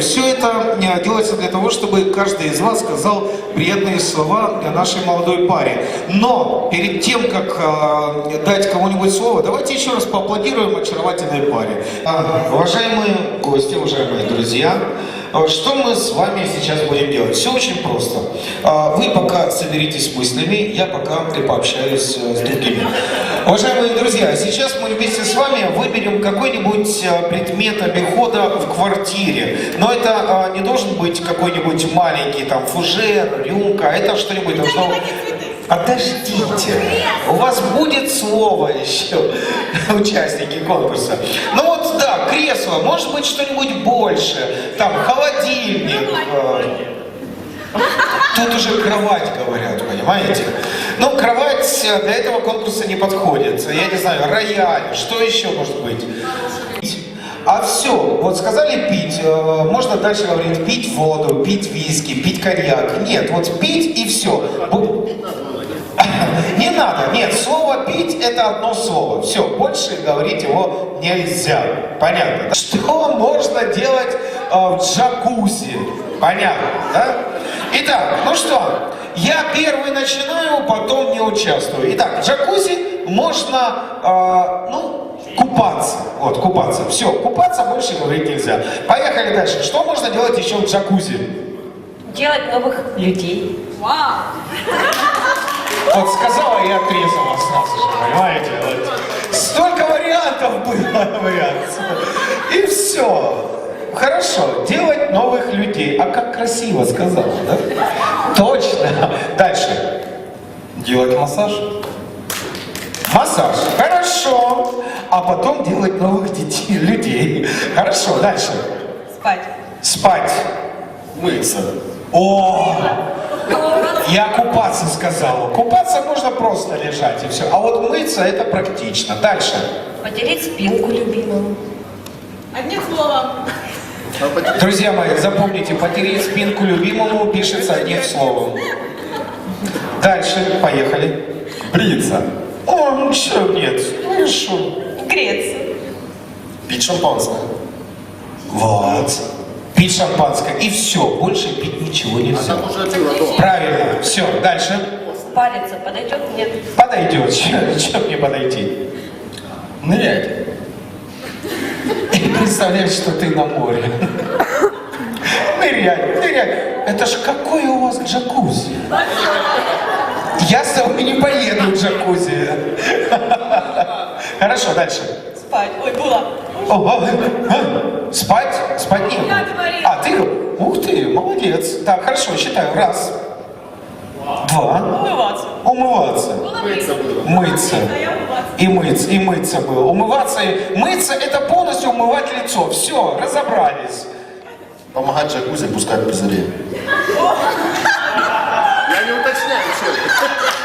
Все это э, делается для того, чтобы каждый из вас сказал приятные слова нашей молодой паре. Но перед тем, как э, дать кому-нибудь слово, давайте еще раз поаплодируем очаровательной паре. А, уважаемые гости, уважаемые друзья, э, что мы с вами сейчас будем делать? Все очень просто. А, Вы пока соберитесь мыслями, я пока пообщаюсь э, с другими. Уважаемые друзья, сейчас мы вместе с вами выберем какой-нибудь э, предмет обихода в квартире. Но это э, не должен быть какой-нибудь маленький там фужер, рюмка, это что-нибудь должно... Подождите, у вас будет слово еще, участники конкурса. Ну вот, да, кресло, может быть что-нибудь больше, там, холодильник. Тут уже кровать говорят, понимаете? Ну, кровать для этого конкурса не подходит. Я не знаю, рояль, что еще может быть? А все, вот сказали пить, э, можно дальше говорить пить воду, пить виски, пить коньяк. Нет, вот пить и все. Не надо, нет, слово пить это одно слово. Все, больше говорить его нельзя. Понятно? Что можно делать э, в джакузи? Понятно, да? Итак, ну что, я первый начинаю, потом не участвую. Итак, в джакузи можно, э, ну, купаться. Вот, купаться. Все, купаться больше говорить нельзя. Поехали дальше. Что можно делать еще в джакузи? Делать новых людей. Вот сказала и отрезала сразу же, понимаете? Вот. Столько вариантов было, вариантов. И все. Хорошо, делать новых людей. А как красиво сказала, да? Точно. Дальше. Делать массаж? Массаж. Хорошо. А потом делать новых детей, людей. Хорошо, дальше. Спать. Спать. Мыться. О! Я купаться сказала. Купаться можно просто лежать и все. А вот мыться это практично. Дальше. Потереть спинку любимому. Одним словом. Друзья мои, запомните, потереть спинку любимому пишется одним словом. Дальше, поехали. Бриться. О, ну что, нет, хорошо. Греться. Пить шампанское. Вот. Пить шампанское. И все, больше пить ничего нельзя. дома. Правильно. Все, дальше. Палиться подойдет? Нет. Подойдет. Чем мне подойти? Нырять. И представляешь, что ты на море. Нырять, нырять. Это ж какое у вас джакузи? Я с тобой не поеду в джакузи. Хорошо, дальше. Спать. Ой, было. О, а, а, Спать? Спать не Я говорила. А, ты? Ух ты, молодец. Так, хорошо, считаю. Раз. Два. Умываться. Умываться. Мыться было. И мыться, и мыться было. Умываться, и- мыться это полностью умывать лицо. Все, разобрались. Помогать джакузи пускать пузыри. Я не уточняю, все.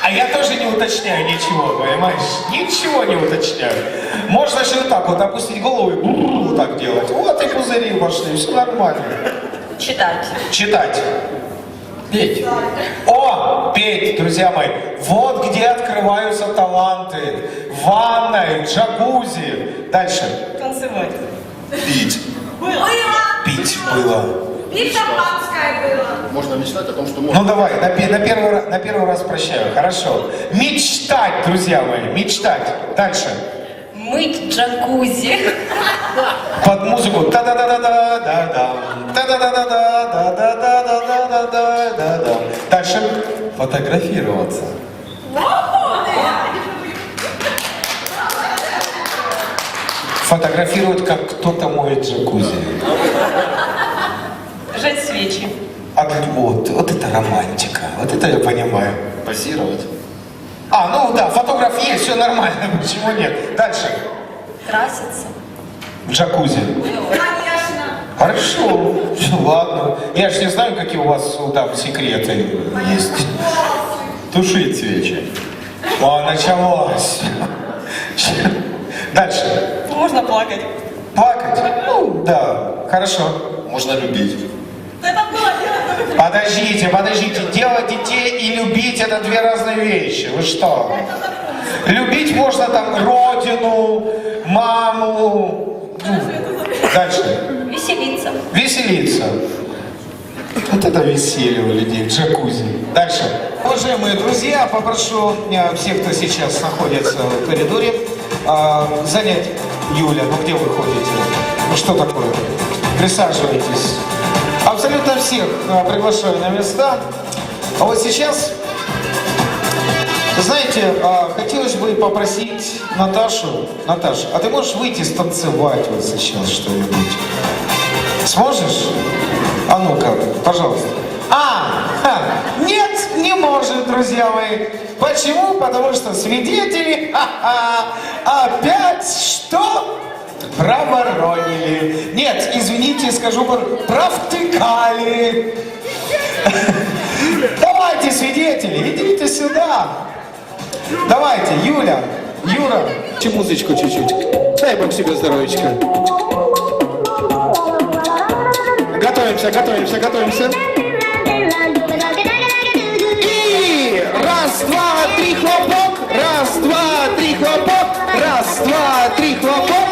А я тоже не уточняю ничего, понимаешь? Ничего не уточняю. Можно же вот так вот опустить голову и бррр вот так делать. Вот и пузыри вошли, все нормально. Читать. Читать. Петь. О, петь, друзья мои. Вот где открываются таланты. В ванной, в джакузи. Дальше. Танцевать. Пить. Было. Было. И шампанское было. Можно мечтать о том, что Ну можно. давай, на, на первый, на первый раз прощаю. Хорошо. Мечтать, друзья мои, мечтать. Дальше. Мыть джакузи. Под музыку. та да да да да да да та да да да да да да да да да да да да Дальше. Фотографироваться. Фотографировать, как кто-то моет джакузи. Свечи. А вот, вот это романтика. Вот это я понимаю. Позировать. А, ну да, фотограф есть, все нормально, почему нет? Дальше. Краситься. В джакузи. Конечно. Хорошо, всё, ладно. Я же не знаю, какие у вас ну, там секреты есть. Тушить свечи. О, началось. Дальше. Можно плакать. Плакать? Ну, да, хорошо. Можно любить. Подождите, подождите. Делать детей и любить это две разные вещи. Вы что? Любить можно там родину, маму. Ну, Дальше. Веселиться. Веселиться. Веселиться. Вот это веселье у людей в джакузи. Дальше. Уважаемые друзья, попрошу э, всех, кто сейчас находится в коридоре, э, занять Юля. Ну где вы ходите? Ну что такое? Присаживайтесь. Абсолютно всех э, приглашаю на места. А вот сейчас, знаете, э, хотелось бы попросить Наташу. Наташа, а ты можешь выйти станцевать вот сейчас что-нибудь? Сможешь? А ну-ка, пожалуйста. А, нет, не может, друзья мои. Почему? Потому что свидетели ха-ха, опять что? Проворонили. Нет, извините, скажу, провтыкали. Давайте, свидетели, идите сюда. Давайте, Юля, Юра. Чи музичку чуть-чуть. Дай Бог себе здоровечка. Готовимся, готовимся, готовимся. И раз, два, три, хлопок. Раз, два, три, хлопок. Раз, два, три, хлопок.